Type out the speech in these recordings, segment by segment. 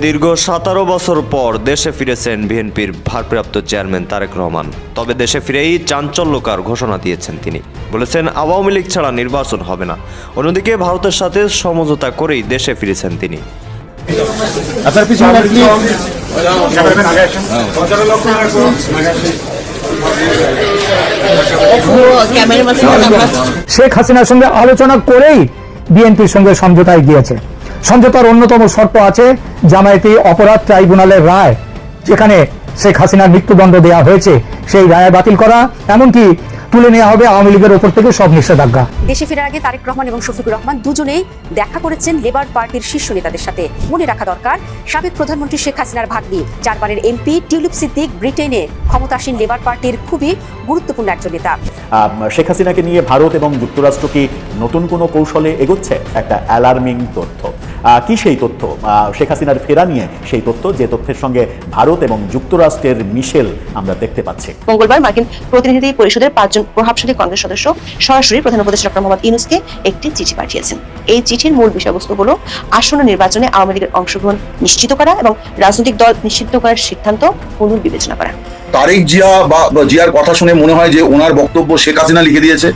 দীর্ঘ সতেরো বছর পর দেশে ফিরেছেন বিএনপির ভারপ্রাপ্ত চেয়ারম্যান তারেক রহমান। তবে দেশে ফিরেই চাঞ্চল্যকার ঘোষণা দিয়েছেন তিনি। বলেছেন আওয়ামী লীগ ছাড়া নির্বাচন হবে না। অন্যদিকে ভারতের সাথে সমঝোতা করেই দেশে ফিরেছেন তিনি। প্লিজ শেখ হাসিনার সঙ্গে আলোচনা করেই বিএনপির সঙ্গে সমঝোতায় গিয়েছে। সমঝোতার অন্যতম শর্ত আছে জামায়াতি অপরাধ ট্রাইব্যুনালের রায় যেখানে শেখ হাসিনার মৃত্যুদণ্ড দেওয়া হয়েছে সেই রায় বাতিল করা এমনকি তুলে নেওয়া হবে আওয়ামী লীগের ওপর থেকে সব নিষেধাজ্ঞা। দেশে ফেরার আগে তারেক রহমান এবং শফিকুর রহমান দুজনেই দেখা করেছেন লেবার পার্টির শীর্ষ নেতাদের সাথে। মনে রাখা দরকার সাবেক প্রধানমন্ত্রী শেখ হাসিনার ভাগ্নি চারবারের এমপি টিউলিপ সিদ্দিক ব্রিটেনে ক্ষমতাসীন লেবার পার্টির খুবই গুরুত্বপূর্ণ একজন নেতা। আহ, শেখ হাসিনাকে নিয়ে ভারত এবং যুক্তরাষ্ট্র কি নতুন কোনো কৌশলে এগোচ্ছে? একটা অ্যালার্মিং তথ্য। কি সেই তথ্য? শেখ হাসিনার ফেরা নিয়ে সেই তথ্য, যে তথ্যের সঙ্গে ভারত এবং যুক্তরাষ্ট্রের মিশেল আমরা দেখতে পাচ্ছি। মঙ্গলবার মার্কিন প্রতিনিধি পরিষদের পাঁচজন প্রভাবশালী কংগ্রেস সদস্য সরাসরি প্রধান উপদেষ্টা ডক্টর মোহাম্মদ ইউনুসকে একটি চিঠি পাঠিয়েছেন। এই চিঠির মূল বিষয়বস্তু হলো আসন্ন নির্বাচনে আওয়ামী লীগের অংশগ্রহণ নিশ্চিত করা এবং রাজনৈতিক দল নিষিদ্ধ করার সিদ্ধান্ত পুনর্বিবেচনা করা। তারেক জিয়া বা জিয়ার কথা শুনে মনে হয় যে ওনার বক্তব্য শেখ হাসিনা লিখে দিয়েছে।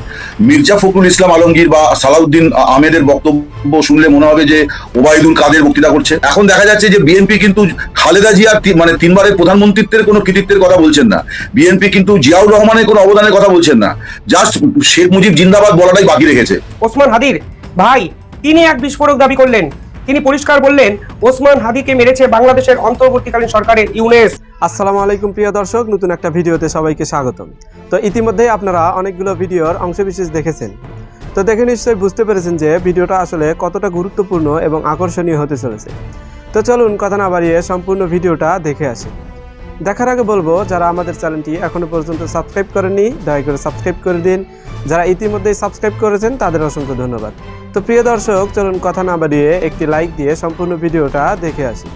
মির্জা ফখরুল ইসলাম আলমগীর বা সালাউদ্দিন আহমেদের বক্তব্য শুনলে মনে হবে যে ওবায়দুল কাদের বক্তৃতা করছে। এখন দেখা যাচ্ছে যে বিএনপি কিন্তু খালেদা জিয়ার মানে তিনবারের প্রধানমন্ত্রীত্বের কোনো কৃতিত্বের কথা বলছেন না। বিএনপি কিন্তু জিয়াউর রহমানের কোনো অবদানের কথা বলছেন না। জাস্ট শেখ মুজিব জিন্দাবাদ বলাটাই বাকি রেখেছে। ওসমান হাদির, ভাই, তিনি এক বিস্ফোরক দাবি করলেন। তিনি পরিষ্কার বললেন, ওসমান হাদিকে মেরেছে বাংলাদেশের অন্তর্বর্তীকালীন সরকারের ইউনেস। আসসালামু আলাইকুম প্রিয় দর্শক, নতুন একটা ভিডিওতে সবাইকে স্বাগতম। তো ইতিমধ্যেই আপনারা অনেকগুলো ভিডিওর অংশবিশেষ দেখেছেন। তো দেখে নিশ্চয়ই বুঝতে পেরেছেন যে ভিডিওটা আসলে কতটা গুরুত্বপূর্ণ এবং আকর্ষণীয় হতে চলেছে। তো চলুন, কথা না বাড়িয়ে সম্পূর্ণ ভিডিওটা দেখে আসি। দেখার আগে বলব, যারা আমাদের চ্যানেলটি এখনও পর্যন্ত সাবস্ক্রাইব করেনি দয়া করে সাবস্ক্রাইব করে দিন। যারা ইতিমধ্যেই সাবস্ক্রাইব করেছেন, তাদের অসংখ্য ধন্যবাদ। তো প্রিয় দর্শক, চলুন কথা না বাড়িয়ে একটি লাইক দিয়ে সম্পূর্ণ ভিডিওটা দেখে আসি।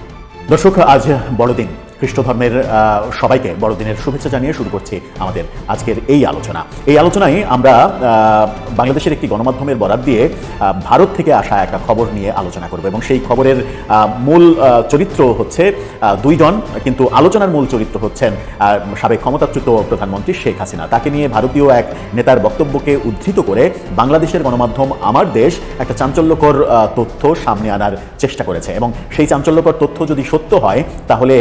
দর্শক, আজ বড়দিন। খ্রিস্ট ধর্মের সবাইকে বড়দিনের শুভেচ্ছা জানিয়ে শুরু করছি আমাদের আজকের এই আলোচনা। এই আলোচনায় আমরা বাংলাদেশের একটি গণমাধ্যমের বরাদ দিয়ে ভারত থেকে আসা একটা খবর নিয়ে আলোচনা করব এবং সেই খবরের মূল চরিত্র হচ্ছে দুইজন, কিন্তু আলোচনার মূল চরিত্র হচ্ছেন সাবেক ক্ষমতাচ্যুত প্রধানমন্ত্রী শেখ হাসিনা। তাকে নিয়ে ভারতীয় এক নেতার বক্তব্যকে উদ্ধৃত করে বাংলাদেশের গণমাধ্যম আমার দেশ একটা চাঞ্চল্যকর তথ্য সামনে আনার চেষ্টা করেছে এবং সেই চাঞ্চল্যকর তথ্য যদি সত্য হয়, তাহলে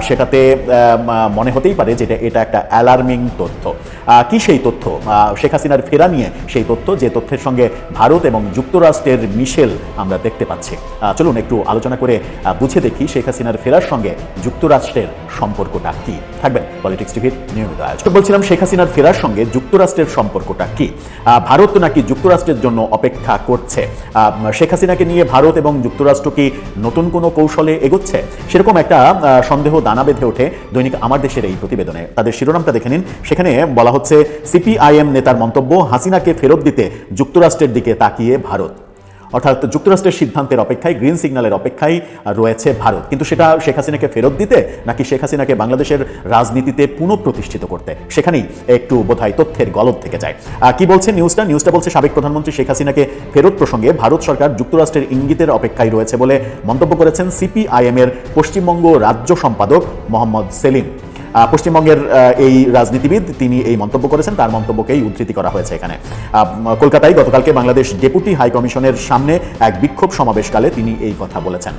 সেটাতে মনে হতেই পারে যে এটা- একটা অ্যালার্মিং তথ্য। কি সেই তথ্য? শেখ হাসিনার ফেরা নিয়ে সেই তথ্য যে তথ্যের সঙ্গে ভারত এবং যুক্তরাষ্ট্রের মিশেল আমরা দেখতে পাচ্ছি। চলুন একটু আলোচনা করে বুঝে দেখি শেখ হাসিনার ফেরার সঙ্গে যুক্তরাষ্ট্রের সম্পর্কটা কি। থাকবেন পলিটিক্স টিভির নিয়মিত আয়োজন বলছিলাম শেখ হাসিনার ফেরার সঙ্গে যুক্তরাষ্ট্রের সম্পর্কটা কি? ভারত নাকি যুক্তরাষ্ট্রের জন্য অপেক্ষা করছে? শেখ হাসিনাকে নিয়ে ভারত এবং যুক্তরাষ্ট্র কি নতুন কোনো কৌশলে এগোচ্ছে? সেরকম একটা সন্দেহ দানা বেঁধে ওঠে দৈনিক আমার দেশের এই প্রতিবেদনে। তাদের শিরোনামটা দেখে নিন। সেখানে বলা হচ্ছে, সিপিআইএম নেতার মন্তব্য, হাসিনাকে ফেরত দিতে যুক্তরাষ্ট্রের দিকে তাকিয়ে ভারত। অর্থাৎ যুক্তরাষ্ট্রের সিদ্ধান্তের অপেক্ষায়, গ্রিন সিগন্যালের অপেক্ষায় রয়েছে ভারত। কিন্তু সেটা শেখ হাসিনাকে ফেরত দিতে নাকি শেখ হাসিনাকে বাংলাদেশের রাজনীতিতে পুনঃপ্রতিষ্ঠিত করতে? সেখানেই একটু বোধহয় তথ্যের গলদ থেকে যায়। কি বলছে নিউজটা? নিউজটা বলছে সাবেক প্রধানমন্ত্রী শেখ হাসিনাকে ফেরত প্রসঙ্গে ভারত সরকার যুক্তরাষ্ট্রের ইঙ্গিতের অপেক্ষায় রয়েছে বলে মন্তব্য করেছেন সিপিআইএম এর পশ্চিমবঙ্গ রাজ্য সম্পাদক মোহাম্মদ সেলিম। পশ্চিমবঙ্গের এই রাজনীতিবিদ তিনি এই মন্তব্য করেছেন, তার মন্তব্যকেই উদ্ধৃতি করা হয়েছে এখানে। কলকাতায় গতকালকে বাংলাদেশ ডেপুটি হাইকমিশনের সামনে এক বিক্ষোভ সমাবেশকালে তিনি এই কথা বলেছেন।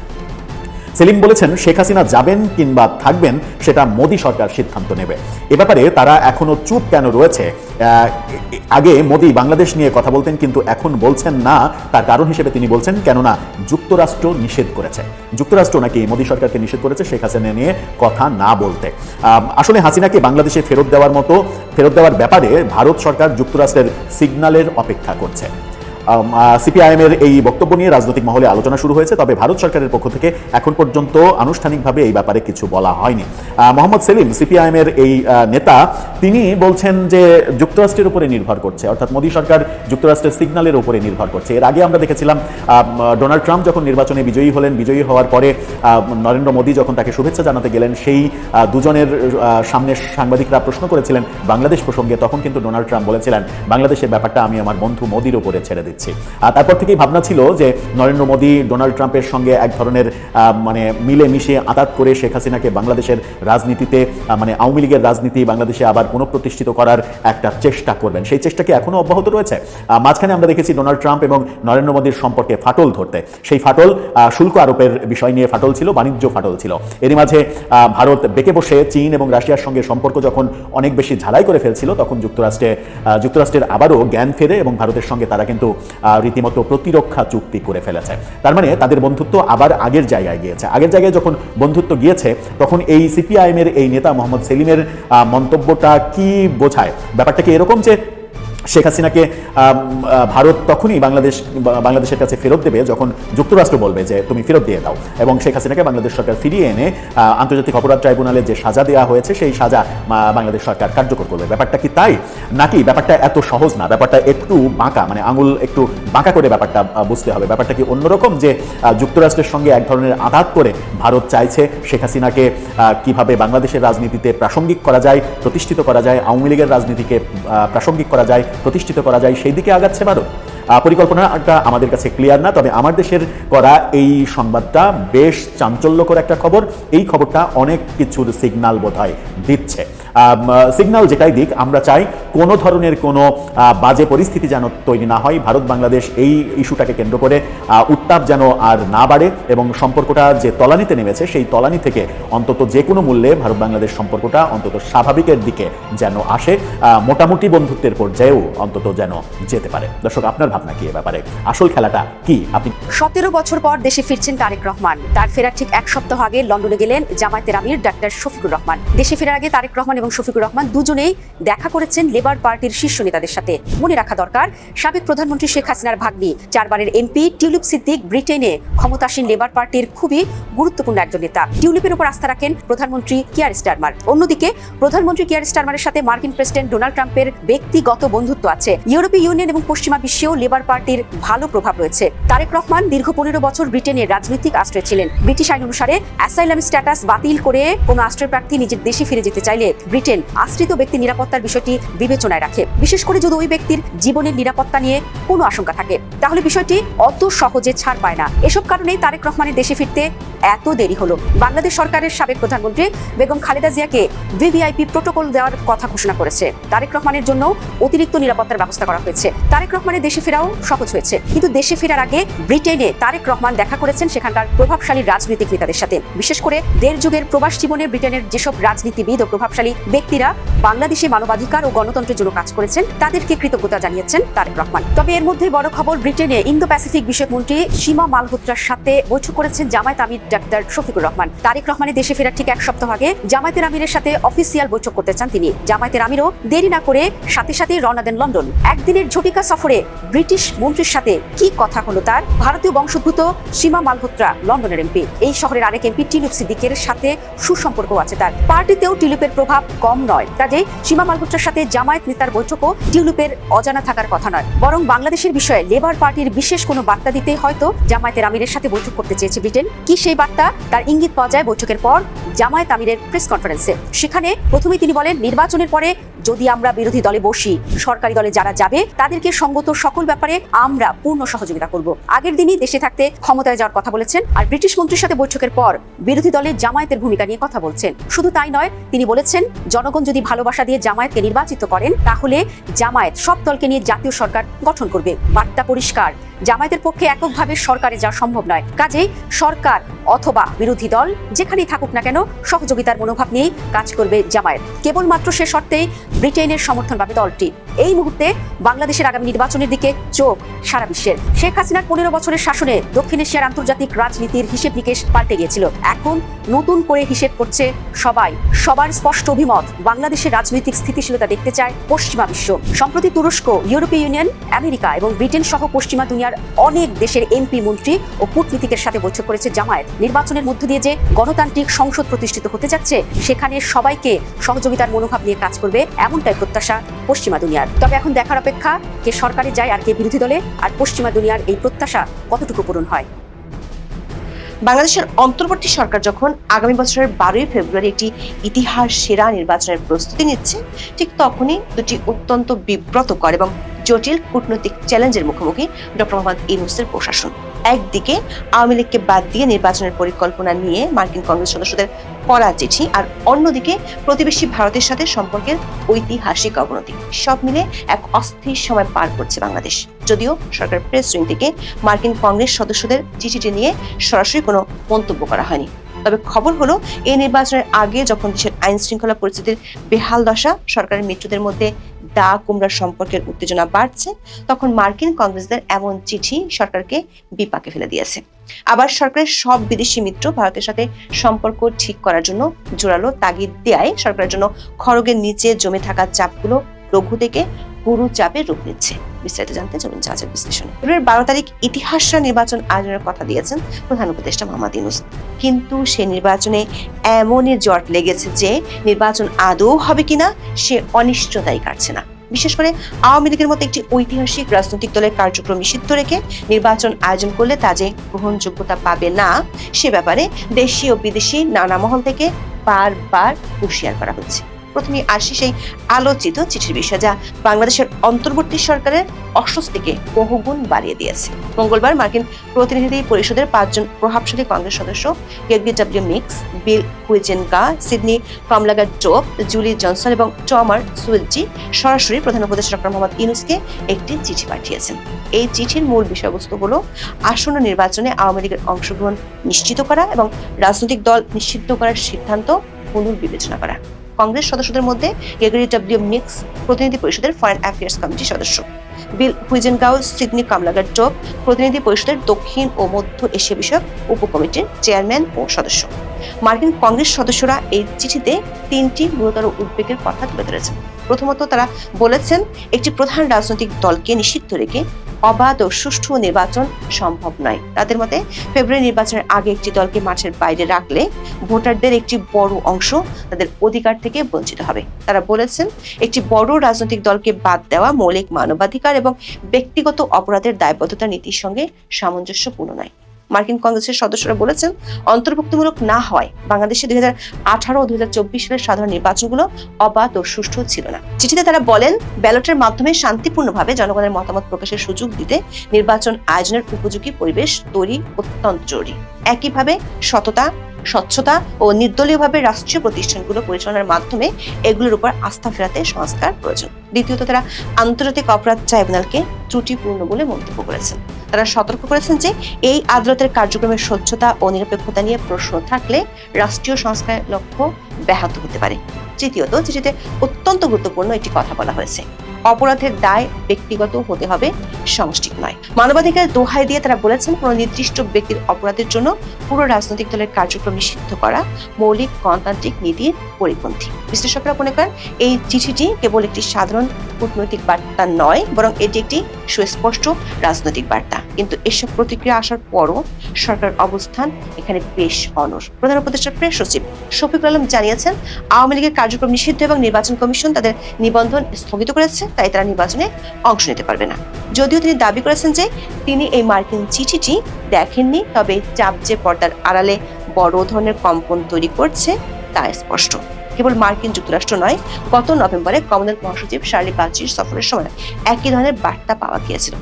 সেলিম বলেছেন, শেখ হাসিনা যাবেন কিংবা থাকবেন, সেটা মোদী সরকার সিদ্ধান্ত নেবে। এ ব্যাপারে তারা এখনও চুপ কেন রয়েছে? আগে মোদী বাংলাদেশ নিয়ে কথা বলতেন, কিন্তু এখন বলছেন না। তার কারণ হিসেবে তিনি বলছেন, কেননা যুক্তরাষ্ট্র নিষেধ করেছে। যুক্তরাষ্ট্র নাকি মোদী সরকারকে নিষেধ করেছে শেখ হাসিনা নিয়ে কথা না বলতে। আসলে হাসিনাকে বাংলাদেশে ফেরত দেওয়ার মতো, ফেরত দেওয়ার ব্যাপারে ভারত সরকার যুক্তরাষ্ট্রের সিগন্যালের অপেক্ষা করছে। সিপিআইএম এর এই বক্তব্য নিয়ে রাজনৈতিক মহলে আলোচনা শুরু হয়েছে, তবে ভারত সরকারের পক্ষ থেকে এখন পর্যন্ত আনুষ্ঠানিকভাবে এই ব্যাপারে কিছু বলা হয়নি। মোহাম্মদ সেলিম সিপিআইএম এর এই নেতা, তিনি বলছেন যে যুক্তরাষ্ট্রের উপরে নির্ভর করছে, অর্থাৎ মোদী সরকার যুক্তরাষ্ট্রের সিগন্যালের উপরে নির্ভর করছে। এর আগে আমরা দেখেছিলাম ডোনাল্ড ট্রাম্প যখন নির্বাচনে বিজয়ী হলেন, বিজয়ী হওয়ার পরে নরেন্দ্র মোদী যখন তাকে শুভেচ্ছা জানাতে গেলেন, সেই দুজনের সামনে সাংবাদিকরা প্রশ্ন করেছিলেন বাংলাদেশ প্রসঙ্গে, তখন কিন্তু ডোনাল্ড ট্রাম্প বলেছিলেন, বাংলাদেশের ব্যাপারটা আমি আমার বন্ধু মোদির উপরে ছেড়ে দিচ্ছি। দিচ্ছি। আর তারপর থেকেই ভাবনা ছিল যে নরেন্দ্র মোদী ডোনাল্ড ট্রাম্পের সঙ্গে এক ধরনের মানে মিলে মিশে আতাত করে শেখ হাসিনাকে বাংলাদেশের রাজনীতিতে মানে আওয়ামী লীগের রাজনীতি বাংলাদেশে আবার পুনঃপ্রতিষ্ঠিত করার একটা চেষ্টা করবেন। সেই চেষ্টা কি এখনও অব্যাহত রয়েছে? মাঝখানে আমরা দেখেছি ডোনাল্ড ট্রাম্প এবং নরেন্দ্র মোদীর সম্পর্কে ফাটল ধরতে। সেই ফাটল শুল্ক আরোপের বিষয় নিয়ে ফাটল ছিল, বাণিজ্য ফাটল ছিল। এরই মাঝে ভারত বেঁকে বসে চীন এবং রাশিয়ার সঙ্গে সম্পর্ক যখন অনেক বেশি ঝালাই করে ফেলছিল, তখন যুক্তরাষ্ট্রে যুক্তরাষ্ট্রের আবারও জ্ঞান ফেরে এবং ভারতের সঙ্গে তারা কিন্তু রীতিমতো প্রতিরক্ষা চুক্তি করে ফেলেছে। তার মানে তাদের বন্ধুত্ব আবার আগের জায়গায় গিয়েছে। আগের জায়গায় যখন বন্ধুত্ব গিয়েছে, তখন এই সিপিআইএমের এই নেতা মোহাম্মদ সেলিমের মন্তব্যটা কি বোঝায়? ব্যাপারটা কি এরকম যে শেখ হাসিনাকে ভারত তখনই বাংলাদেশ বাংলাদেশের কাছে ফেরত দেবে যখন যুক্তরাষ্ট্র বলবে যে তুমি ফেরত দিয়ে দাও। এবং শেখ হাসিনাকে বাংলাদেশ সরকার ফিরিয়ে এনে আন্তর্জাতিক অপরাধ ট্রাইব্যুনালে যে সাজা দেওয়া হয়েছে, সেই সাজা বাংলাদেশ সরকার কার্যকর করবে। ব্যাপারটা কি তাই? নাকি ব্যাপারটা এত সহজ না? ব্যাপারটা একটু বাঁকা মানে আঙুল একটু বাঁকা করে ব্যাপারটা বুঝতে হবে। ব্যাপারটা কি অন্যরকম যে যুক্তরাষ্ট্রের সঙ্গে এক ধরনের আঘাত করে ভারত চাইছে শেখ হাসিনাকে কীভাবে বাংলাদেশের রাজনীতিতে প্রাসঙ্গিক করা যায়, প্রতিষ্ঠিত করা যায়, আওয়ামী লীগের রাজনীতিকে প্রাসঙ্গিক করা যায় প্রতিষ্ঠিত করা যায় সেই দিকে আগাচ্ছে ভারত। পরিকল্পনাটা আমাদের কাছে ক্লিয়ার না, তবে আমার দেশের করা এই সংবাদটা বেশ চাঞ্চল্যকর একটা খবর। এই খবরটা অনেক কিছুর সিগনাল বোধ দিচ্ছে। সিগন্যাল যেটাই দিক, আমরা চাই কোনো ধরনের কোনো বাজে পরিস্থিতি যেন তৈরি না হয়। ভারত, বাংলাদেশ এই ইস্যুটাকে কেন্দ্র করে উত্তাপ যেন আর না বাড়ে এবং সম্পর্কটা যে তলানিতে নেমেছে, সেই তলানি থেকে অন্তত যে কোনো মূল্যে ভারত, বাংলাদেশ সম্পর্কটা অন্তত স্বাভাবিকের দিকে যেন আসে মোটামুটি বন্ধুত্বের পর্যায়েও অন্তত যেন যেতে পারে। দর্শক, আপনার ভাবনা কি এ ব্যাপারে? আসল খেলাটা কি? আপনি সতেরো বছর পর দেশে ফিরছেন তারেক রহমান। তার ফেরার ঠিক এক সপ্তাহ আগে লন্ডনে গেলেন জামায়াতের আমির ডাক্তার শফিকুর রহমান। দেশে ফেরার আগে তারেক রহমান এবং শফিকুর রহমান দুজনেই দেখা করেছেন লেবার পার্টির শীর্ষ নেতাদের সাথে। মনে রাখা দরকার, সাবেক প্রধানমন্ত্রী শেখ হাসিনার ভাগ্নি, চারবারের এমপি টিউলিপ সিদ্দিক ব্রিটেনে ক্ষমতাসীন লেবার পার্টির খুবই গুরুত্বপূর্ণ একজন নেতা। টিউলিপের উপর আস্থা রাখেন প্রধানমন্ত্রী কিয়ার স্টারমার। অন্যদিকে প্রধানমন্ত্রী কিয়ার স্টারমারের সাথে মার্কিন প্রেসিডেন্ট ডোনাল্ড ট্রাম্পের ব্যক্তিগত বন্ধুত্ব আছে। ইউরোপীয় ইউনিয়ন এবং পশ্চিমা বিশ্বেও লেবার পার্টির ভালো প্রভাব রয়েছে। তারেক রহমান দীর্ঘ পনেরো বছর ব্রিটেনের রাজনৈতিক আশ্রয় ছিলেন। ব্রিটিশ আইন অনুসারে অ্যাসাইলাম স্ট্যাটাস বাতিল করে কোনো আশ্রয় প্রার্থী নিজের দেশে ফিরে যেতে চাইলে ব্রিটেন আশ্রিত ব্যক্তি নিরাপত্তার বিষয়টি বিবেচনায় রাখে। বিশেষ করে যদি ওই ব্যক্তির জীবনের নিরাপত্তা নিয়ে কোনো আশঙ্কা থাকে, তাহলে বিষয়টি অত সহজে ছাড় পায় না। এসব কারণেই তারেক রহমানের দেশে ফিরতে এত দেরি হলো। বাংলাদেশ সরকারের সাবেক প্রধানমন্ত্রী বেগম খালেদা জিয়াকে ভিভিআইপি প্রোটোকল দেওয়ার কথা ঘোষণা করেছে। তারেক রহমানের জন্য অতিরিক্ত নিরাপত্তার ব্যবস্থা করা হয়েছে। তারেক রহমানের দেশে ফেরাও সহজ হয়েছে। কিন্তু দেশে ফেরার আগে ব্রিটেনে তারেক রহমান দেখা করেছেন সেখানকার প্রভাবশালী রাজনৈতিক নেতাদের সাথে। বিশেষ করে দেড় যুগের প্রবাস জীবনে ব্রিটেনের যেসব রাজনীতিবিদ ও প্রভাবশালী ব্যক্তিরা বাংলাদেশে মানবাধিকার ও গণতন্ত্রের জন্য কাজ করেছেন, তাদেরকে কৃতজ্ঞতা জানিয়েছেন তারেক রহমান। তবে এর মধ্যে বড় খবর ব্রিটেনে ইন্দো প্যাসিফিক বিষয়ক মন্ত্রী সীমা মালহোত্রার সাথে বৈঠক করেছেন জামায়াত আমির ডাক্তার শফিকুর রহমান। তারেক রহমানের দেশে ফেরার ঠিক এক সপ্তাহ আগে জামায়াতের আমিরের সাথে অফিসিয়াল বৈঠক করতে চান তিনি। জামায়াতের আমিরও দেরি না করে সাথে সাথে রওনা দেন লন্ডন। একদিনের ঝটিকা সফরে ব্রিটিশ মন্ত্রীর সাথে কি কথা হলো তার? ভারতীয় বংশোদ্ভূত সীমা মালহোত্রা, লন্ডনের এমপি। এই শহরের আরেক এমপি টিলুপ সিদ্দিকের সাথে সুসম্পর্ক আছে তার। পার্টিতেও টিলুপের প্রভাব কম নয়। কাজে সীমা মালহোত্রার সাথে জামায়াত নেতার বৈঠকও টিউলিপের অজানা থাকার কথা নয়। বরং বাংলাদেশের বিষয়ে লেবার পার্টির বিশেষ কোনো বার্তা দিতে হয়তো জামায়াতের আমিরের সাথে বৈঠক করতে চেয়েছে ব্রিটেন। কি সেই বার্তা? তার ইঙ্গিত পাওয়া যায় বৈঠকের পর জামায়াত আমিরের প্রেস কনফারেন্সে। সেখানে প্রথমেই তিনি বলেন, নির্বাচনের পরে যদি আমরা বিরোধী দলে বসি, সরকারি দলে যারা যাবে, তাদেরকে সঙ্গত সকল ব্যাপারে আমরা পূর্ণ সহযোগিতা করব। আগের দিনই দেশে থাকতে ক্ষমতায় যাওয়ার কথা বলেছেন আর ব্রিটিশ মন্ত্রীর সাথে বৈঠকের পর বিরোধী দলের জামায়াতের ভূমিকা নিয়ে কথা বলছেন। শুধু তাই নয়, তিনি বলেছেন, জনগণ যদি ভালোবাসা দিয়ে জামায়াতকে নির্বাচিত করেন, তাহলে জামায়াত সব দলকে নিয়ে জাতীয় সরকার গঠন করবে। বার্তা পরিষ্কার। জামায়াতের পক্ষে এককভাবে সরকারে যাওয়া সম্ভব নয়। কাজেই সরকার অথবা বিরোধী দল যেখানেই থাকুক না কেন সহযোগিতার মনোভাব নিয়েই কাজ করবে জামায়াত। কেবলমাত্র সে শর্তেই ব্রিটেনের সমর্থন পাবে দলটি। এই মুহূর্তে বাংলাদেশের আগামী নির্বাচনের দিকে চোখ সারা বিশ্বের। শেখ হাসিনার পনেরো বছরের শাসনে দক্ষিণ এশিয়ার আন্তর্জাতিক রাজনীতির হিসেব নিকেশ পাল্টে গিয়েছিল। এখন নতুন করে হিসেব করছে সবাই। সবার স্পষ্ট অভিমত, বাংলাদেশের রাজনৈতিক স্থিতিশীলতা দেখতে চায় পশ্চিমা বিশ্ব। সম্প্রতি তুরস্ক, ইউরোপীয় ইউনিয়ন, আমেরিকা এবং ব্রিটেন সহ পশ্চিমা দুনিয়ার অনেক দেশের এমপি, মন্ত্রী ও কূটনীতিকের সাথে বৈঠক করেছে জামায়াত। নির্বাচনের মধ্য দিয়ে যে গণতান্ত্রিক সংসদ প্রতিষ্ঠিত হতে যাচ্ছে, সেখানে সবাইকে সহযোগিতার মনোভাব নিয়ে কাজ করবে এমনটাই প্রত্যাশা পশ্চিমা দুনিয়ার। তবে এখন দেখার অপেক্ষা, কে সরকারে যায় আর কে বিরোধী দলে, আর পশ্চিমা দুনিয়ার এই প্রত্যাশা কতটুকু পূরণ হয়? বাংলাদেশের অন্তর্বর্তী সরকার যখন আগামী বছরের বারোই ফেব্রুয়ারি একটি ইতিহাস সেরা নির্বাচনের প্রস্তুতি নিচ্ছে, ঠিক তখনই দুটি অত্যন্ত বিব্রতকর এবং জটিল কূটনৈতিক চ্যালেঞ্জের মুখোমুখি ডক্টর মোহাম্মদ ইউনুসের প্রশাসন। একদিকে আওয়ামী লীগকে বাদ দিয়ে নির্বাচনের পরিকল্পনা নিয়ে মার্কিন কংগ্রেস সদস্যদের করা চিঠি, আর অন্যদিকে প্রতিবেশী ভারতের সাথে সম্পর্কের ঐতিহাসিক অবনতি। সব মিলে এক অস্থির সময় পার করছে বাংলাদেশ। যদিও সরকার প্রেস উইং থেকে মার্কিন কংগ্রেস সদস্যদের চিঠিটি নিয়ে সরাসরি কোনো মন্তব্য করা হয়নি। তবে খবর হলো, এই নির্বাচনের আগে যখন দেশের আইন শৃঙ্খলা পরিস্থিতির বেহাল দশা, সরকারের মিত্রদের মধ্যে দা কুমড়া সম্পর্কের উত্তেজনা বাড়ছে, তখন মার্কিন কংগ্রেসদের এমন চিঠি সরকারকে বিপাকে ফেলে দিয়েছে। আবার সরকারের সব বিদেশি মিত্র ভারতের সাথে সম্পর্ক ঠিক করার জন্য জোরালো তাগিদ দেয় সরকারের জন্য খড়গের নিচে জমে থাকা চাপগুলো লঘু থেকে গুরু চাপে রূপ নিচ্ছে। বিস্তারিত জানতে চলুন জাহাজের বিশ্লেষণে। ফেব্রুয়ারির বারো তারিখ ইতিহাসরা নির্বাচন আয়োজনের কথা দিয়েছেন প্রধান উপদেষ্টা মোহাম্মদ ইউনুস। কিন্তু সে নির্বাচনে এমনই জট লেগেছে যে নির্বাচন আদৌ হবে কিনা, সে অনিশ্চয়তাই কাটছে না। বিশেষ করে আওয়ামী লীগের মতো একটি ঐতিহাসিক রাজনৈতিক দলের কার্যক্রম নিষিদ্ধ রেখে নির্বাচন আয়োজন করলে তা যে গ্রহণযোগ্যতা পাবে না, সে ব্যাপারে দেশি ও বিদেশি নানা মহল থেকে বারবার হুঁশিয়ার করা হচ্ছে। প্রথমে আসি সেই আলোচিত চিঠির বিষয় যা বাংলাদেশের অন্তর্বর্তী সরকারের অস্বস্তিকে বহুগুণ বাড়িয়ে দিয়েছে। মঙ্গলবার মার্কিন প্রতিনিধি পরিষদের পাঁচজন প্রভাবশালী কংগ্রেস সদস্য গেগি W Meeks, Bill Huizenga Sydney Kamlager Dove Julie Johnson এবং টমার সুইজি সরাসরি প্রধান উপদেষ্টা ডক্টর মোহাম্মদ ইউনুসকে একটি চিঠি পাঠিয়েছেন। এই চিঠির মূল বিষয়বস্তু হল আসন্ন নির্বাচনে আওয়ামী লীগের অংশগ্রহণ নিশ্চিত করা এবং রাজনৈতিক দল নিষিদ্ধ করার সিদ্ধান্ত পুনর্বিবেচনা করা। কংগ্রেস সদস্যদের মধ্যে গেগরি ডাব্লিউ মিক্স প্রতিনিধি পরিষদের ফরেন অ্যাফেয়ার্স কমিটির সদস্য। বিল হুইজেনগাও, সিডনি কামলাগার টোপ প্রতিনিধি পরিষদের দক্ষিণ ও মধ্য এশিয়া বিষয়ক উপকমিটির চেয়ারম্যান ও সদস্য। মার্কিন কংগ্রেস সদস্যরা এই চিঠিতে তিনটি গুরুতর উদ্বেগের কথা তুলে ধরেছেন। প্রথমত তারা বলেছেন, একটি প্রধান রাজনৈতিক দলকে নিষিদ্ধ রেখে অবাধ ও সুষ্ঠু নির্বাচন সম্ভব নয়। তাদের মতে, ফেব্রুয়ারি নির্বাচনের আগে একটি দলকে মাঠের বাইরে রাখলে ভোটারদের একটি বড় অংশ তাদের অধিকার থেকে বঞ্চিত হবে। তারা বলেছেন, একটি বড় রাজনৈতিক দলকে বাদ দেওয়া মৌলিক মানবাধিকার এবং ব্যক্তিগত অপরাধের দায়বদ্ধতা নীতির সঙ্গে সামঞ্জস্যপূর্ণ নয়। মার্কিন কংগ্রেসের সদস্যরা বলেছেন, অন্তর্ভুক্তিমূলক না হয় বাংলাদেশে দুই হাজার আঠারো দুই হাজার চব্বিশ সালের সাধারণ নির্বাচনগুলো অবাধ ও সুষ্ঠু ছিল না। চিঠিতে তারা বলেন, ব্যালটের মাধ্যমে শান্তিপূর্ণভাবে জনগণের মতামত প্রকাশের সুযোগ দিতে নির্বাচন আয়োজনের উপযোগী পরিবেশ তৈরি অত্যন্ত জরুরি। একইভাবে সততা স্বচ্ছতা ও নির্দলীয়ভাবে রাষ্ট্রীয় প্রতিষ্ঠানগুলো পরিচালনার মাধ্যমে এগুলোর উপর আস্থা ফেরাতে সংস্কার প্রয়োজন। দ্বিতীয়ত, তারা আন্তর্জাতিক অপরাধ ট্রাইব্যুনালকে ত্রুটিপূর্ণ বলে মন্তব্য করেছেন। তারা সতর্ক করেছেন যে এই আদালতের কার্যক্রমের স্বচ্ছতা ও নিরপেক্ষতা নিয়ে প্রশ্ন থাকলে রাষ্ট্রীয় সংস্কারের লক্ষ্য ব্যাহত হতে পারে। তৃতীয়ত, চিঠিতে অত্যন্ত গুরুত্বপূর্ণ একটি কথা বলা হয়েছে। অপরাধের দায় ব্যক্তিগত হতে হবে, সমষ্টিক নয়। মানবাধিকার দোহাই দিয়ে তারা বলেছেন, কোনো নির্দিষ্ট ব্যক্তির অপরাধের জন্য পুরো রাজনৈতিক দলের কার্যক্রম নিষিদ্ধ করা মৌলিক, গণতান্ত্রিক নীতির পরিপন্থী। বিশ্লেষকরা মনে করেন, এই চিঠিটি কেবল একটি সাধারণ কূটনৈতিক বার্তা নয়, বরং এটি একটি সুস্পষ্ট রাজনৈতিক বার্তা। কিন্তু এসব প্রতিক্রিয়া আসার পরও সরকার অবস্থান এখানে বেশ অনর প্রধান উপদেষ্টা প্রেস সচিব শফিকুল আলম জানিয়েছেন, আওয়ামী লীগের কার্যক্রম নিষিদ্ধ এবং নির্বাচন কমিশন তাদের নিবন্ধন স্থগিত করেছে। তাই তারা নির্বাচনে অংশ নিতে পারবে না। যদিও তিনি দাবি করেছেন যে তিনি এই মার্কিন চিঠিটি দেখেননি, তবে চাপ যে পর্দার আড়ালে বড় ধরনের কম্পন তৈরি করছে তা স্পষ্ট। কেবল মার্কিন যুক্তরাষ্ট্র নয়, গত নভেম্বরে কমনওয়েলথ মহাসচিব শার্লি বাচির সফরের সময় একই ধরনের বার্তা পাওয়া গিয়েছিল।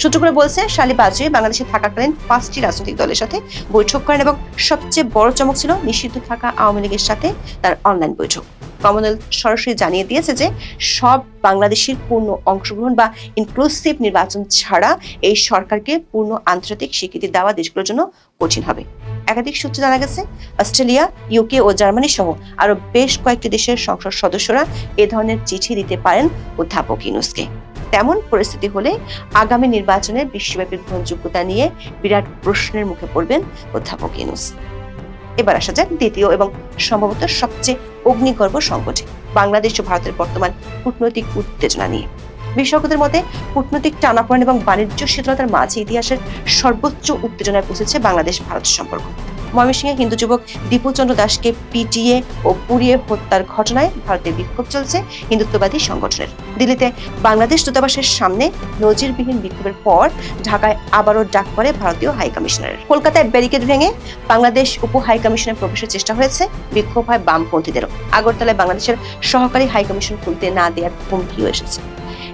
সূত্রগুলো বলছে শালি বাজুয়ে বাংলাদেশে থাকাকালীন পাঁচটি রাজনৈতিক দলের সাথে বৈঠক করেন এবং সবচেয়ে বড় চমক ছিল নিষিদ্ধ থাকা আওয়ামী লীগের সাথে তার অনলাইন বৈঠক। কমনওয়েলথ সরাসরি জানিয়ে দিয়েছে যে সব বাংলাদেশের পূর্ণ অংশগ্রহণ বা ইনক্লুসিভ নির্বাচন ছাড়া এই সরকারকে পূর্ণ আন্তর্জাতিক স্বীকৃতি দেওয়া দেশগুলোর জন্য কঠিন হবে। একাধিক সূত্রে জানা গেছে, অস্ট্রেলিয়া ইউকে ও জার্মানি সহ আরও বেশ কয়েকটি দেশের সংসদ সদস্যরা এ ধরনের চিঠি দিতে পারেন অধ্যাপক ইউনুসকে। তেমন পরিস্থিতি হলে আগামী নির্বাচনে বিশ্বব্যাপী গ্রহণযোগ্যতা নিয়ে বিরাট প্রশ্নের মুখে পড়বেন অধ্যাপক ইউনুস। এবার আসা যাক দ্বিতীয় এবং সম্ভবত সবচেয়ে অগ্নিগর্ভ সংকটে, বাংলাদেশ ও ভারতের বর্তমান কূটনৈতিক উত্তেজনা নিয়ে। বিশেষজ্ঞদের মতে, কূটনৈতিক টানাপোড়েন এবং বাণিজ্য শীতলতার মাঝে ইতিহাসের সর্বোচ্চ উত্তেজনায় পৌঁছেছে বাংলাদেশ ভারত সম্পর্ক। ময়মনসিংহে হিন্দু যুবক দীপুচন্দ্র দাসকে পিটিয়ে ও পুড়িয়ে হত্যার ঘটনায় ভারতে বিক্ষোভ চলছে হিন্দুত্ববাদী সংগঠনের। দিল্লিতে বাংলাদেশ দূতাবাসের সামনে নজিরবিহীন বিক্ষোভের পর ঢাকায় আবারও ডাক পড়ে ভারতীয় হাই কমিশনারের। কলকাতায় ব্যারিকেড ভেঙে বাংলাদেশ উপ হাই কমিশনে প্রবেশের চেষ্টা হয়েছে, বিক্ষোভ হয় বামপন্থীদেরও। আগরতলায় বাংলাদেশের সহকারী হাই কমিশন খুলতে না দেওয়ার হুমকিও এসেছে।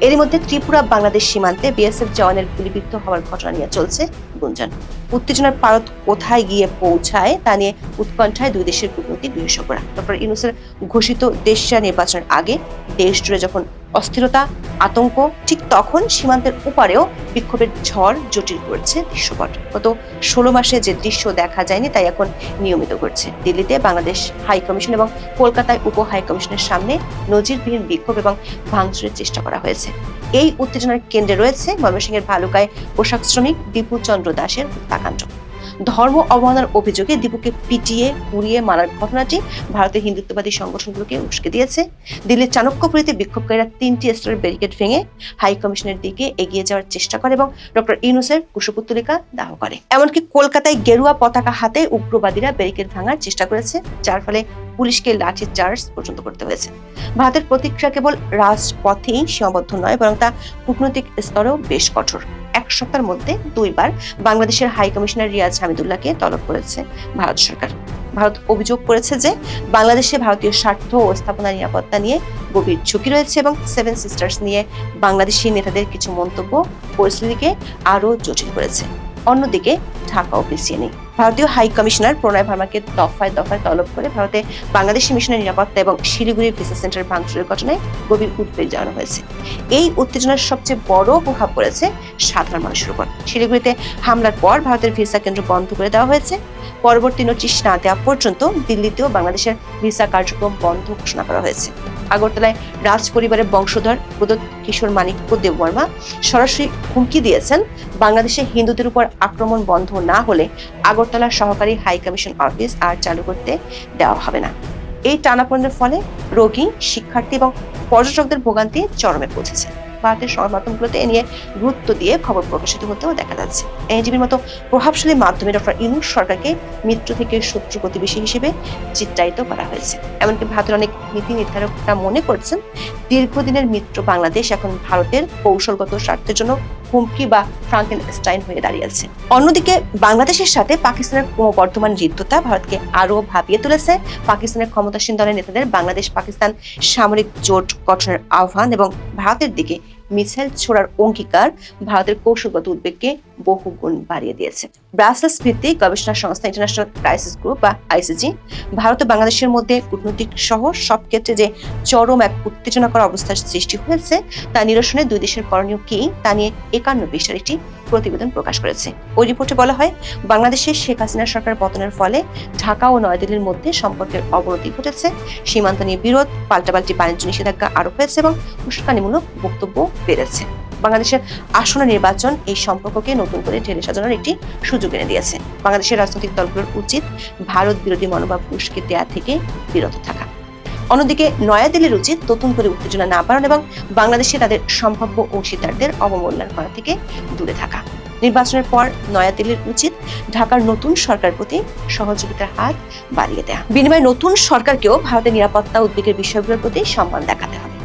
এরই মধ্যে ত্রিপুরা, বাংলাদেশ সীমান্তে বিএসএফ জওয়ানের গুলিবিদ্ধ হওয়ার ঘটনা নিয়ে চলছে গুঞ্জন। উত্তেজনার পারত কোথায় গিয়ে পৌঁছায় তা নিয়ে উৎকণ্ঠায় দুই দেশের কূটনৈতিক বিশেষজ্ঞরা। ডক্টর ইউনুসের ঘোষিত দেশীয় নির্বাচনের আগে দেশ জুড়ে যখন অস্থিরতা, আতঙ্ক, ঠিক তখন সীমান্তের উপারেও বিক্ষোভের ঝড় জটিল করছে দৃশ্যপট। গত ষোলো মাসে যে দৃশ্য দেখা যায়নি, তাই এখন নিয়মিত করছে। দিল্লিতে বাংলাদেশ হাই কমিশন এবং কলকাতায় উপ হাই কমিশনের সামনে নজিরবিহীন বিক্ষোভ এবং ভাঙচুরের চেষ্টা করা হয়েছে। এই উত্তেজনার কেন্দ্রে রয়েছে ময়মনসিংহের ভালুকায় পোশাক শ্রমিক দীপু চন্দ্র দাসের হত্যাকাণ্ড। ধর্ম অবহেলার অভিযোগে দীপুকে পিটিয়ে, পুড়িয়ে মারার ঘটনাটি ভারতের হিন্দুত্ববাদী সংগঠনগুলোকে উস্কে দিয়েছে। দিল্লির চাণক্যপুরীতে বিক্ষোভকারীরা তিনটি স্তরের ব্যারিকেড ভেঙে হাই কমিশনের দিকে এগিয়ে যাওয়ার চেষ্টা করে এবং ডক্টর ইউনুসের কুশপুত্তলিকা দাহ করে। এমনকি কলকাতায় গেরুয়া পতাকা হাতে উগ্রবাদীরা ব্যারিকেড ভাঙার চেষ্টা করেছে, যার ফলে পুলিশকে লাঠি চার্জ পর্যন্ত করতে হয়েছে। ভারতের প্রতিক্রিয়া কেবল রাজপথেই সীমাবদ্ধ নয়, বরং তা কূটনৈতিক স্তরেও বেশ কঠোর। এক সপ্তাহের মধ্যে দুইবার বাংলাদেশের হাই কমিশনার রিয়াজ হামিদুল্লাহকে তলব করেছে ভারত সরকার। ভারত অভিযোগ করেছে যে, বাংলাদেশে ভারতীয় স্বার্থ ও স্থাপনা নিরাপত্তা নিয়ে গভীর ঝুঁকি রয়েছে এবং সেভেন সিস্টার্স নিয়ে বাংলাদেশি নেতাদের কিছু মন্তব্য পরিস্থিতিকে আরও জটিল করেছে। অন্যদিকে ঢাকাও পিছিয়ে নেই। ভারতীয় হাই কমিশনার প্রণয় ভার্মাকে দফায় দফায় তলব করে ভারতে বাংলাদেশি মিশনের নিরাপত্তা এবং শিলিগুড়ির ভিসা সেন্টার ভাঙচুরের ঘটনায় গভীর উদ্বেগ জানানো হয়েছে। এই উত্তেজনার সবচেয়ে বড় প্রভাব পড়েছে সাধারণ মানুষের উপর। শিলিগুড়িতে হামলার পর ভারতের ভিসা কেন্দ্র বন্ধ করে দেওয়া হয়েছে। পরবর্তী নোটিশ না দেওয়া পর্যন্ত দিল্লিতেও বাংলাদেশের ভিসা কার্যক্রম বন্ধ ঘোষণা করা হয়েছে। আগরতলায় রাজ পরিবারের বংশধর প্রদত্ত কিশোর মানিক মানিক্য দেববর্মা সরাসরি হুমকি দিয়েছেন। বাংলাদেশে হিন্দুদের উপর আক্রমণ বন্ধ না হলে আগরতলা সহকারী হাই কমিশন অফিস আর চালু করতে দেওয়া হবে না। এই টানাপোড়েনের ফলে রোগী, শিক্ষার্থী এবং পর্যটকদের ভোগান্তি চরমে পৌঁছেছে। ভারতের সংবাদ মাধ্যমগুলোতে এ নিয়ে গুরুত্ব দিয়ে খবর প্রকাশিত হতেও দেখা যাচ্ছে। এনজিবির মতো প্রভাবশালী মাধ্যমে ডক্টর ইউনুস সরকারকে মিত্র থেকে শত্রু প্রতিবেশী হিসেবে চিত্রায়িত করা হয়েছে। এমনকি ভারতের অনেক নীতি নির্ধারকরা মনে করছেন, দীর্ঘদিনের মিত্র বাংলাদেশ এখন ভারতের কৌশলগত স্বার্থের জন্য হুমকি বা ফ্রাঙ্কেন স্টাইন হয়ে দাঁড়িয়েছে। অন্যদিকে বাংলাদেশের সাথে পাকিস্তানের ক্রমবর্ধমান যুদ্ধতা ভারতকে আরও ভাবিয়ে তুলেছে। পাকিস্তানের ক্ষমতাসীন দলের নেতাদের বাংলাদেশ পাকিস্তান সামরিক জোট গঠনের আহ্বান এবং ভারতের দিকে মিসাইল ছোড়ার অঙ্গীকার ভারতের কৌশলগত উদ্বেগকে বহুগুণ বাড়িয়ে দিয়েছে। ব্রাসেলস ভিত্তিক গবেষণা সংস্থা ইন্টারন্যাশনাল ক্রাইসিস গ্রুপ বা আইসিজি ভারত ও বাংলাদেশের মধ্যে কূটনৈতিক সহ সব ক্ষেত্রে যে চরম এক উত্তেজনাকর অবস্থার সৃষ্টি হয়েছে, তা নিরসনে দুই দেশের করণীয় কি তা নিয়ে একান্ন পৃষ্ঠার একটি প্রতিবেদন প্রকাশ করেছে। ওই রিপোর্টে বলা হয়, বাংলাদেশের শেখ হাসিনা সরকার পতনের ফলে ঢাকা ও নয়াদিল্লির মধ্যে সম্পর্কের অবনতি ঘটেছে। সীমান্ত নিয়ে বিরোধ, পাল্টাপাল্টি বাণিজ্য নিষেধাজ্ঞা আরোপ হয়েছে এবং উস্কানিমূলক বক্তব্য বেড়েছে। বাংলাদেশের আসন্ন নির্বাচন এই সম্পর্ককে নতুন করে ঢেলে সাজানোর একটি সুযোগ এনে দিয়েছে। বাংলাদেশের রাজনৈতিক দলগুলোর উচিত ভারত বিরোধী মনোভাব উস্কে দেওয়া থেকে বিরত থাকা। অন্যদিকে নয়াদিল্লির উচিত নতুন করে উত্তেজনা না বাড়ানো এবং বাংলাদেশে তাদের সম্ভাব্য অংশীদারদের অবমূল্যায়ন করা থেকে দূরে থাকা। নির্বাচনের পর নয়াদিল্লির উচিত ঢাকার নতুন সরকার প্রতি সহযোগিতার হাত বাড়িয়ে দেয়া। বিনিময়ে নতুন সরকারকেও ভারতের নিরাপত্তা, উদ্বেগের বিষয়গুলোর প্রতি সম্মান দেখাতে হবে।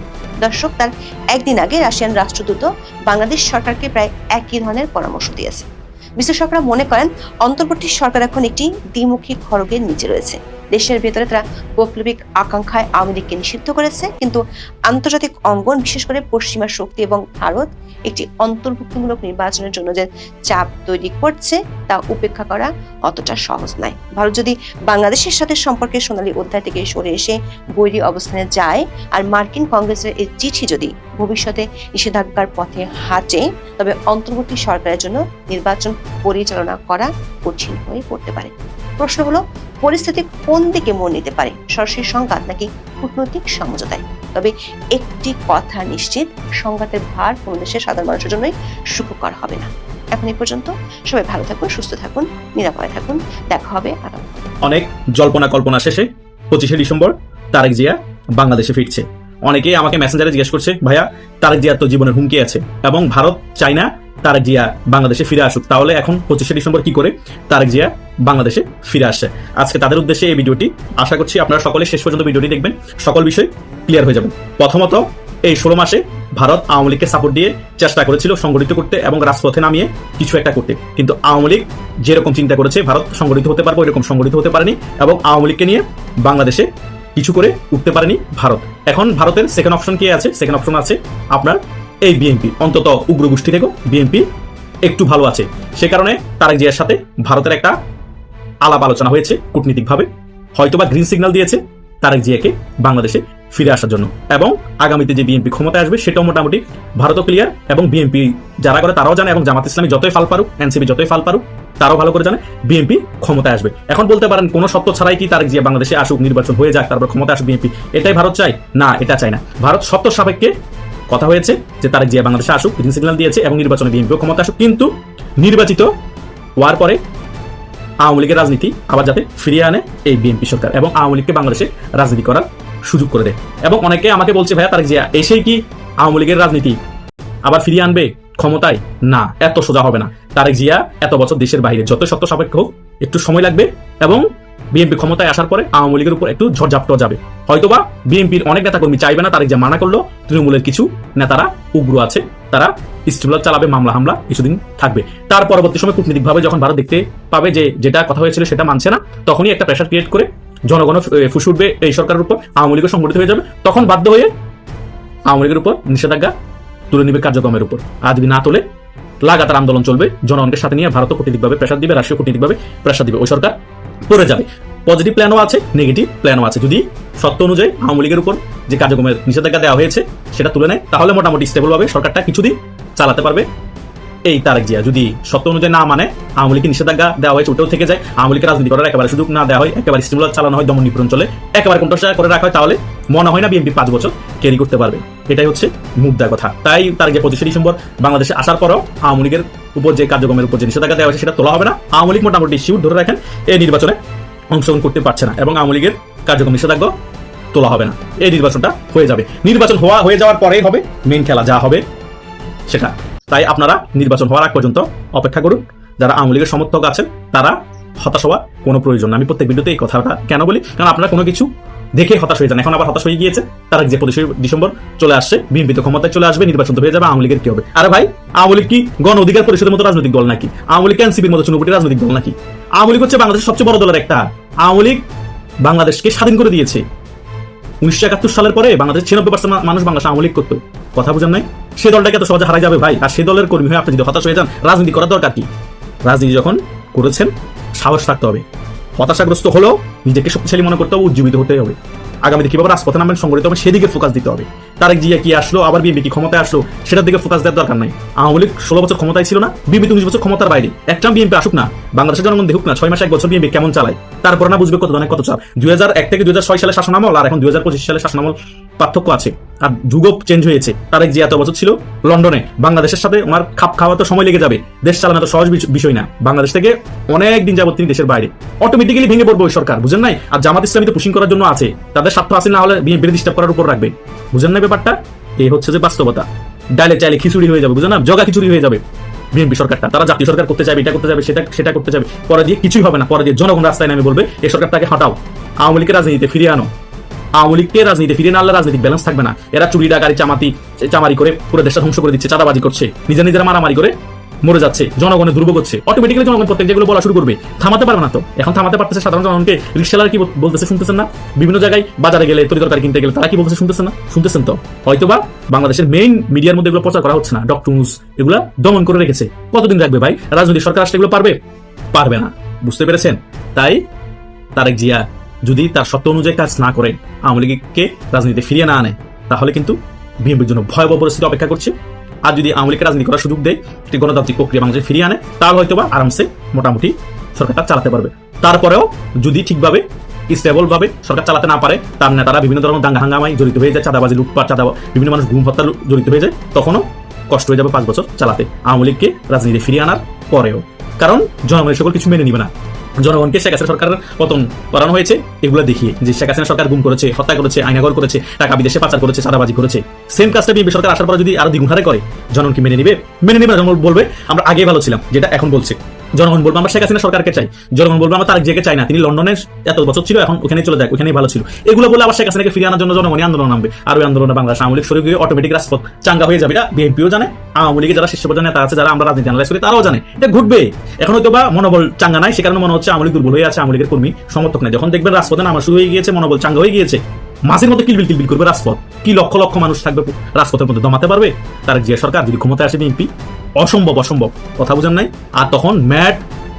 দর্শক, তার একদিন আগে রাশিয়ান রাষ্ট্রদূত বাংলাদেশ সরকারকে প্রায় একই ধরনের পরামর্শ দিয়েছে। বিশ্লেষকরা মনে করেন, অন্তর্বর্তী সরকার এখন একটি দ্বিমুখী খড়গের নিচে রয়েছে। দেশের ভেতরে তারা বৈপ্লবিক আকাঙ্ক্ষায় আওয়ামী লীগকে নিষিদ্ধ করেছে। কিন্তু আন্তর্জাতিক অঙ্গন, বিশেষ করে পশ্চিমা শক্তি এবং ভারত, একটি অন্তর্ভুক্তিমূলক নির্বাচনের জন্য যে চাপ তৈরি করছে, তা উপেক্ষা করা অতটা সহজ নয়। ভারত যদি বাংলাদেশের সাথে সম্পর্কে সোনালী অধ্যায় থেকে সরে এসে বৈরী অবস্থানে যায়, আর মার্কিন কংগ্রেসের এই চিঠি যদি ভবিষ্যতে নিষেধাজ্ঞার পথে হাঁটে, তবে অন্তর্বর্তী সরকারের জন্য নির্বাচন পরিচালনা করা কঠিন হয়ে পড়তে পারে। প্রশ্ন হলো, পরিস্থিতি কোন দিকে মোড় নিতে পারে? সরাসরি সংঘাত নাকি কূটনৈতিক সমঝোতায়? তবে একটি কথা নিশ্চিত, সংঘাতের ভার কোনো দেশের সাধারণ মানুষের জন্যই সুখকর হবে না। এখন এই পর্যন্ত, সবাই ভালো থাকুন, সুস্থ থাকুন, নিরাপদে থাকুন, দেখা হবে অনেক জল্পনা কল্পনা শেষে পঁচিশে ডিসেম্বর, তারেক জিয়া বাংলাদেশে ফিরছে। অনেকেই আমাকে মেসেঞ্জারে জিজ্ঞেস করছে, ভাইয়া, তারেক জিয়ার তো জীবনের হুমকি আছে এবং ভারত চায় না তারেক জিয়া বাংলাদেশে ফিরে আসুক। তাহলে এখন পঁচিশে ডিসেম্বর কি করে? তারেক জিয়া বাংলাদেশে ফিরে আসছে। আজকে তাদের উদ্দেশ্যে এই ভিডিওটি। আশা করছি আপনারা সকলে শেষ পর্যন্ত ভিডিওটি দেখবেন। সকল বিষয় ক্লিয়ার হয়ে যাবে। প্রথমত, এই ষোলো মাসে ভারত আওয়ামী লীগকে সাপোর্ট দিয়ে চেষ্টা করেছিল সংগঠিত করতে এবং রাজপথে নামিয়ে কিছু একটা করতে। কিন্তু আওয়ামী লীগ যেরকম চিন্তা করেছে, ভারত সংগঠিত হতে পারবে এরকম সংগঠিত হতে পারেনি এবং আওয়ামী লীগকে নিয়ে বাংলাদেশে কিছু করে উঠতে পারেনি ভারত। এখন ভারতের সেকেন্ড অপশন কি আছে? সেকেন্ড অপশন আছে আপনার এই বিএনপি অন্তত উগ্র গোষ্ঠী থেকেও বিএনপি একটু ভালো আছে। সে কারণে তারেক জিয়ার সাথে ভারতের একটা আলাপ আলোচনা হয়েছে কূটনীতিকভাবে। হয়তোবা গ্রিন সিগন্যাল দিয়েছে তারেক জিয়াকে বাংলাদেশে ফিরে আসার জন্য। এবং আগামীতে যে বিএনপি ক্ষমতায় আসবে, সেটাও মোটামুটি ভারতও ক্লিয়ার এবং বিএনপি যারা করে তারাও জানে এবং জামাত ইসলামী যতই ফাল পারুক এনসিপি যতই ফাল পারুক, তারাও ভালো করে জানে বিএনপি ক্ষমতায় আসবে। এখন বলতে পারেন, কোনো সত্য ছাড়াই কি তারেক জিয়া বাংলাদেশে আসুক, নির্বাচন হয়ে যাক, তারপর ক্ষমতা আসুক বিএনপি এটাই ভারত চায়? না, এটা চায় না। ভারত সত্য সাপেক্ষে কথা হয়েছে যে তারা জিয়া বাংলাদেশে আসুক গ্রিন সিগন্যাল দিয়েছে এবং নির্বাচনে বিএনপিও ক্ষমতা আসুক। কিন্তু নির্বাচিত হওয়ার পরে আওয়ামী লীগের রাজনীতি আবার যাতে ফিরিয়ে আনে এই বিএনপি সরকার এবং আওয়ামী লীগকে বাংলাদেশে রাজনীতি করার সুযোগ করে দেয়। এবং অনেকে আমাকে বলছে, ভাইয়া, তারেক জিয়া, এসেই কি আওয়ামী লীগের রাজনীতি আবার ফিরিয়ে আনবে ক্ষমতায়? না, এত সোজা হবে না। তারেক জিয়া এত বছর দেশের বাইরে, যত সত্য সাপেক্ষ হোক, একটু সময় লাগবে এবং বিএনপি ক্ষমতায় আসার পরে আওয়ামী লীগের উপর একটু ঝড়ঝাপট যাবে। হয়তোবা বিএনপির অনেক নেতাকর্মী চাইবে না তারেক জিয়া মানা করল, তৃণমূলের কিছু নেতারা উগ্র আছে, তারা স্টিমুলার চালাবে, মামলা হামলা কিছুদিন থাকবে। তার পরবর্তী সময় কূটনীতিকভাবে যখন ভারত দেখতে পাবে যে যেটা কথা হয়েছিল সেটা মানছে না, তখনই একটা প্রেশার ক্রিয়েট করে জনগণ ফুসে উঠবে এই সরকারের উপর, আওয়ামী লীগও সংগঠিত হয়ে যাবে। তখন বাধ্য হয়ে আওয়ামী লীগের উপর নিষেধাজ্ঞা তুলে নিবে কার্যক্রমের উপর। আর যদি না তোলে লাগাতার আন্দোলন চলবে, জনগণকে সাথে নিয়ে ভারত কূটনীতিকভাবে প্রেশার দিবে রাশিয়া কূটনীতিকভাবে প্রেশার দিবে। ওই সরকার পড়ে যাবে। পজিটিভ প্ল্যানও আছে নেগেটিভ প্ল্যানও আছে। যদি সত্য অনুযায়ী আওয়ামী লীগের উপর যে কার্যক্রমের নিষেধাজ্ঞা দেওয়া হয়েছে, সেটা তুলে নেয়, তাহলে মোটামুটি স্টেবল ভাবে সরকারটা কিছুদিন চালাতে পারবে। এই তারেক জিয়া যদি সত্য অনুযায়ী না মানে আওয়ামী লীগের নিষেধাজ্ঞা দেওয়া হয়েছে, ওটাও থেকে যায়। আওয়ামী লীগের রাজনীতি করার একেবারে সুযোগ না দেওয়া হয়, একেবারে স্টিমুলার চালানো হয় দমন নিপীড়ন চলে, একেবারে কণ্ঠসা করে রাখা হয়, তাহলে মনে হয় না বিএনপি পাঁচ বছর ক্যারি করতে পারবে। এটাই হচ্ছে মুদ্রা কথা। তাই তার যে পঁচিশে ডিসেম্বর বাংলাদেশে আসার পরও আওয়ামী লীগের উপর যে কার্যক্রমের উপর যে নিষেধাজ্ঞা দেওয়া হয়েছে, সেটা তোলা হবে না। আওয়ামী লীগ মোটামুটি শিউর ধরে রাখেন, এই নির্বাচনে অংশগ্রহণ করতে পারছে না এবং আওয়ামী লীগের কার্যক্রম নিষেধাজ্ঞা তোলা হবে না। এই নির্বাচনটা হয়ে যাবে। নির্বাচন হওয়া, হয়ে যাওয়ার পরেই হবে মেন খেলা যা হবে, সেটা। তাই আপনারা নির্বাচন হওয়ার আগ পর্যন্ত অপেক্ষা করুন। যারা আওয়ামী লীগের সমর্থক আছেন, তারা হতাশ হওয়ার কোনো প্রয়োজন আমি প্রত্যেক ভিডিওতে এই কথাটা কেন বলি? কারণ আপনারা কোনো কিছু দেখে হতাশ হয়ে যান। এখন আবার হতাশ হয়ে গিয়েছে। তারা যে পঁচিশে ডিসেম্বর চলে আসছে, বিএনপি ক্ষমতায় চলে আসবে, নির্বাচন হয়ে যাবে, আওয়ামী লীগের কি হবে? আরে ভাই, আওয়ামী লীগ কি গণ অধিকার পরিষদের মতো রাজনৈতিক দল নাকি? আওয়ামী লীগ এনসিপির মতো চুনুপুটি রাজনৈতিক দল নাকি? আওয়ামী লীগ হচ্ছে বাংলাদেশের সবচেয়ে বড় দলের একটা। আওয়ামী লীগ বাংলাদেশকে স্বাধীন করে দিয়েছে। উনিশশো একাত্তর সালের পরে বাংলাদেশ ছিয়ানব্বই পার্সেন্ট মানুষ বাংলাদেশ আওয়ামী লীগ করতো। কথা বুঝেন নাই? সে দলটাকে এত সহজে হারা যাবে ভাই? আর সে দলের কর্মী হয়ে আপনি যদি হতাশ হয়ে যান, রাজনীতি করার দরকার কি? রাজনীতি যখন করেছেন, সাহস থাকতে হবে। হতাশাগ্রস্ত হলেও নিজেকে শক্তিশালী মনে করতে হবে, উজ্জীবিত হতে হবে। আগামীতে কীভাবে রাজপথে নামবেন, সংগঠিত হবে, সেদিকে ফোকাস দিতে হবে। তারেক জিয়া কি আসলো? আবার বিএনপি কি ক্ষমতায় আসলো? সেটার দিকে ফোকাস দেওয়ার দরকার নাই। আওয়ামী লীগ ষোলো বছর ক্ষমতায় ছিল না বিএনপি উনিশ বছর ক্ষমতার বাইরে। একটা বিএনপি আসুক না, বাংলাদেশের জনগণ দেখুক না, ছয় মাস এক বছর বিএনপি কেমন চালায়। তারপর না বুঝবে কত ধরনের কত চাপ। দুই হাজার এক থেকে দুই হাজার ছয় সালে শাসনামল আর এখন দুই হাজার পঁচিশ সালে শাসনামল পার্থক্য আছে। আর যুগও চেঞ্জ হয়েছে। তারেক জিয়া এত বছর ছিল লন্ডনে। বাংলাদেশের সাথে ওনার খাপ খাওয়া তো সময় লেগে যাবে। দেশ চালানো তো সহজ বিষয় না। বাংলাদেশ থেকে অনেক দিন যাবত তিনি দেশের বাইরে। অটোমেটিক্যালি ভেঙে পড়বে ওই সরকার, বুঝেন নাই? আর জামাত ইসলামী তো পুশিং করার জন্য আছে। তাদের স্বার্থ আছে না হলে বিএনপি ডিস্টার্ব করার উপর রাখবে। বুঝেন না ব্যাপারটা? এই হচ্ছে যে বাস্তবতা। ডালে চাইলে খিচুড়ি হয়ে যাবে, বুঝেন না? জগা খিচুড়ি হয়ে যাবে। বিএনপি সরকারটা, তারা জাতীয় সরকার করতে চাইবে, এটা করতে যাবে সেটা সেটা করতে যাবে পরে দিয়ে কিছুই হবে না, পরে দিয়ে জনগণ রাস্তায় নামে বলবে, এই সরকারটাকে হটাও। আওয়ামী লীগের রাজনীতিতে ফিরিয়ে আনো। আওয়ামী লীগকে রাজনীতি ফিরিয়ে না আনলে রাজনৈতিক ব্যালেন্স থাকবে না। এরা চুরি ডাকারি চামাতি, চামারি করে পুরো দেশটা ধ্বংস করে দিচ্ছে, চাঁদাবাজি করছে। নিজের নিজেরা মারামারি করে মরে যাচ্ছে জনগণের দুর্ভোগ হচ্ছে। অটোমেটিক্যালি জনগণ প্রত্যেক যেগুলো বলা শুরু করবে। থামাতে পারবে না তো। এখন থামাতে পারতেছে সাধারণ জনগণকে। রিক্সালার কি বলতেছে শুনতেছেন না? বিভিন্ন জায়গায় বাজারে গেলে তরি তরকারি কিনতে গেলে তারা কি বলতেছে শুনতেছেন না? শুনতেছেন তো? হয়তোবা বাংলাদেশের মেইন মিডিয়ার মধ্যে এগুলো প্রচার করা হচ্ছে না। ডক্টর এগুলা দমন করে রেখেছে। কতদিন রাখবে ভাই? রাজনৈতিক সরকার আসলে এগুলো পারবে? পারবে না। বুঝতে পেরেছেন? তাই তারেক জিয়া যদি তার সত্য অনুযায়ী কাজ না করে, আওয়ামী লীগকে রাজনীতিতে ফিরিয়ে না আনে, তাহলে কিন্তু বিএনপির জন্য ভয়াবহ পরিস্থিতি অপেক্ষা করছে। আর যদি আওয়ামী লীগকে রাজনীতি করার সুযোগ দেয় একটি গণতান্ত্রিক প্রক্রিয়া বাংলাদেশে ফিরিয়ে আনে, তাহলে হয়তো বা আরামসে মোটামুটি সরকারটা চালাতে পারবে। তারপরেও যদি ঠিকভাবে স্টেবল ভাবে সরকার চালাতে না পারে, তার নেতারা বিভিন্ন ধরনের দাঙ্গা হাঙ্গামায় জড়িত হয়ে যায়, চাঁদাবাজি, লুটপাট, চাঁদা, বিভিন্ন মানুষ ঘুম হত্যা, জড়িত হয়ে যায়, তখনও কষ্ট হয়ে যাবে পাঁচ বছর চালাতে। আওয়ামী লীগকে রাজনীতি ফিরিয়ে আনার পরেও। কারণ জনগণের সকল কিছু মেনে নিবে না। জনগণকে শেখ হাসিনা সরকারের পতন করানো হয়েছে, এগুলো দেখিয়ে যে শেখ হাসিনা সরকার গুম করেছে, হত্যা করেছে আইনাগর করেছে, টাকা বিদেশে পাচার করেছে সাদাবাজি করেছে। সেম কাজটা বিএনপি সরকার আসার পর যদি আরও দ্বিগুণ হারে করে জনগণকে মেনে নিবে? মেনে নিবে জনগণ বলবে, আমরা আগে ভালো ছিলাম, যেটা এখন বলছে। জনগণ বলবে, আমরা শেখ হাসিনা সরকারকে চাই। জনগণ বলবে, আমরা তার জেগে চাই না। তিনি লন্ডনে এত বছর ছিল, এখন ওখানে চলে যায়, ওখানেই ভালো ছিল। এগুলো বলে আবার শেখ হাসিনাকে ফিরিয়ে আনার জন্য জনগণই আন্দোলন নামবে। আর ওই আন্দোলনে বাংলাদেশ আওয়ামী লীগ শরীর অটোমেটিক রাজপথ চাঙ্গা হয়ে যাবে। এটা বিএনপিও জানে, আওয়ামী লীগের যারা শীর্ষ পর্যায়ে নেতা আছে, যারা আমরা রাজনীতি অ্যানালাইজ করি, তারাও জানে। এটা ঘটবে। এখন হয়তো বা মনোবল চাঙ্গা নাই, সে কারণে মনে হচ্ছে আওয়ামী দুর্বল হয়ে আছে, আওয়ামী লীগের কর্মী, সমর্থক নাই। যখন দেখবেন রাজপথে নামা শুরু হয়ে গিয়েছে, মনোবল চাঙ্গা হয়ে গিয়েছে, মাঝের মধ্যে কিলবিল কিলবিল করবে রাজপথ। কি লক্ষ লক্ষ মানুষ থাকবে রাজপথের মধ্যে দমাতে পারবে? তার যে সরকার, যদি ক্ষমতায় আসে বিএনপি অসম্ভব অসম্ভব। কথা বুঝেন নাই। আর তখন ম্যাট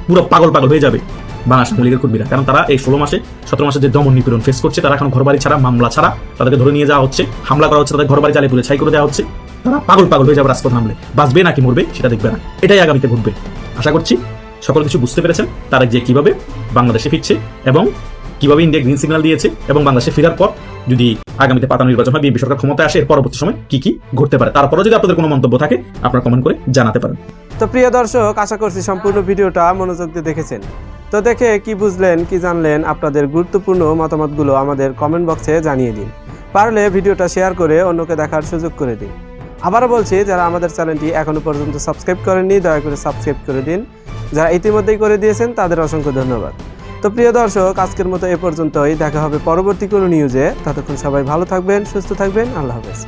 পুরো পাগল পাগল হয়ে যাবে বাংলাদেশ আওয়ামী লীগের কর্মীরা। কারণ তারা এই ষোলো মাসে, সতেরো মাসে যে দমন নিপীড়ন ফেস করছে, তারা এখন ঘরবাড়ি ছাড়া, মামলা ছাড়া তাদেরকে ধরে নিয়ে যাওয়া হচ্ছে, হামলা করা হচ্ছে, তাদের ঘরবাড়ি জ্বালিয়ে পুলে ছাই করে দেওয়া হচ্ছে। তারা পাগল পাগল হয়ে যাবে রাজপথ নামলে বাঁচবে নাকি মরবে, সেটা দেখবে না। এটাই আগামীতে ঘটবে। আশা করছি সকল কিছু বুঝতে পেরেছেন, তারা যে কীভাবে বাংলাদেশে ফিরছে এবং কীভাবে ইন্ডিয়া গ্রিন সিগন্যাল দিয়েছে এবং বাংলাদেশে ফেরার পর যদি আগামীতে পাতা নির্বাচন হয়, বিএনপি সরকার ক্ষমতায় আসে, এর পরবর্তী সময় কি কি ঘটতে পারে? তারপরে যদি আপনাদের কোনো মন্তব্য থাকে, আপনারা কমেন্ট করে জানাতে পারেন। তো প্রিয় দর্শক, আশা করছি সম্পূর্ণ ভিডিওটা মনোযোগ দিয়ে দেখেছেন। তো দেখে কি বুঝলেন, কি জানলেন, আপনাদের গুরুত্বপূর্ণ মতামতগুলো আমাদের কমেন্ট বক্সে জানিয়ে দিন। পারলে ভিডিওটা শেয়ার করে অন্যকে দেখার সুযোগ করে দিন। আবারও বলছি, যারা আমাদের চ্যানেলটি এখনও পর্যন্ত সাবস্ক্রাইব করেননি, দয়া করে সাবস্ক্রাইব করে দিন। যারা ইতিমধ্যেই করে দিয়েছেন, তাদের অসংখ্য ধন্যবাদ। তো প্রিয় দর্শক, আজকের মতো এ পর্যন্তই। দেখা হবে পরবর্তী কোনো নিউজে ততক্ষণ সবাই ভালো থাকবেন, সুস্থ থাকবেন। আল্লাহ হাফেজ।